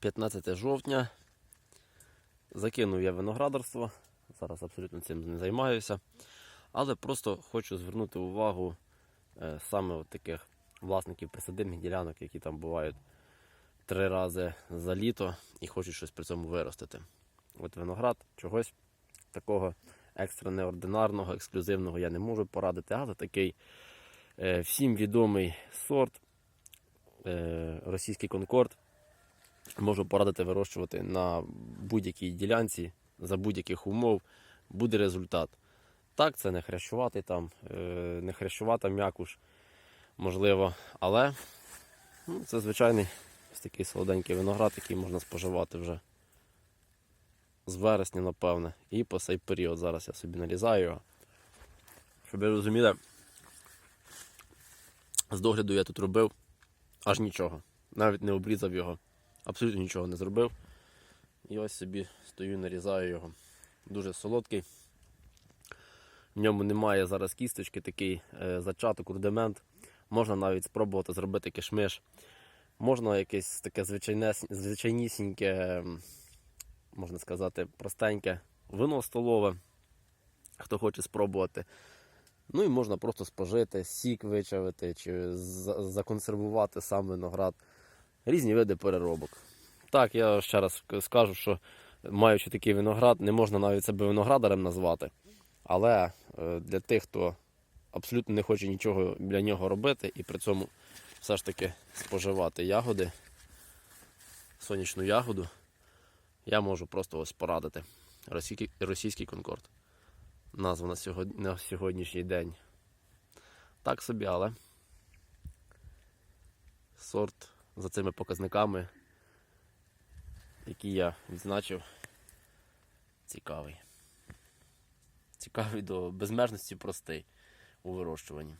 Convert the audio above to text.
15 жовтня. Закинув я виноградарство. Зараз абсолютно цим не займаюся. Але просто хочу звернути увагу е, саме от таких власників присадибних ділянок, які там бувають три рази за літо і хочуть щось при цьому виростити. От виноград чогось такого екстра неординарного, ексклюзивного я не можу порадити, але такий е, всім відомий сорт е, російський конкорд можу порадити вирощувати на будь-якій ділянці за будь-яких умов. Буде результат. Так, це не хрящуватий там, е, не хрящувата м'якуш, можливо, але ну, це звичайний ось такий солоденький виноград, який можна споживати вже з вересня, напевне, і по цей період. Зараз я собі нарізаю його. Щоб ви розуміли, з догляду я тут робив аж нічого. Навіть не обрізав його, абсолютно нічого не зробив. І ось собі стою, нарізаю його. Дуже солодкий. В ньому немає зараз кісточки, такий е, зачаток, рудимент. Можна навіть спробувати зробити кишмиш. Можна якесь таке звичайнісіньке, можна сказати, простеньке вино столове, хто хоче спробувати. Ну і можна просто спожити, сік вичавити чи законсервувати сам виноград. Різні види переробок. Так, я ще раз скажу, що маючи такий виноград, не можна навіть себе виноградарем назвати. Але е, для тих, хто абсолютно не хоче нічого для нього робити і при цьому все ж таки споживати ягоди, сонячну ягоду, я можу просто ось порадити. Російський, російський конкорд. Назва на, сьогодні, на сьогоднішній день. Так собі, але сорт за цими показниками, які я відзначив, цікавий. Цікавий до безмежності простий у вирощуванні.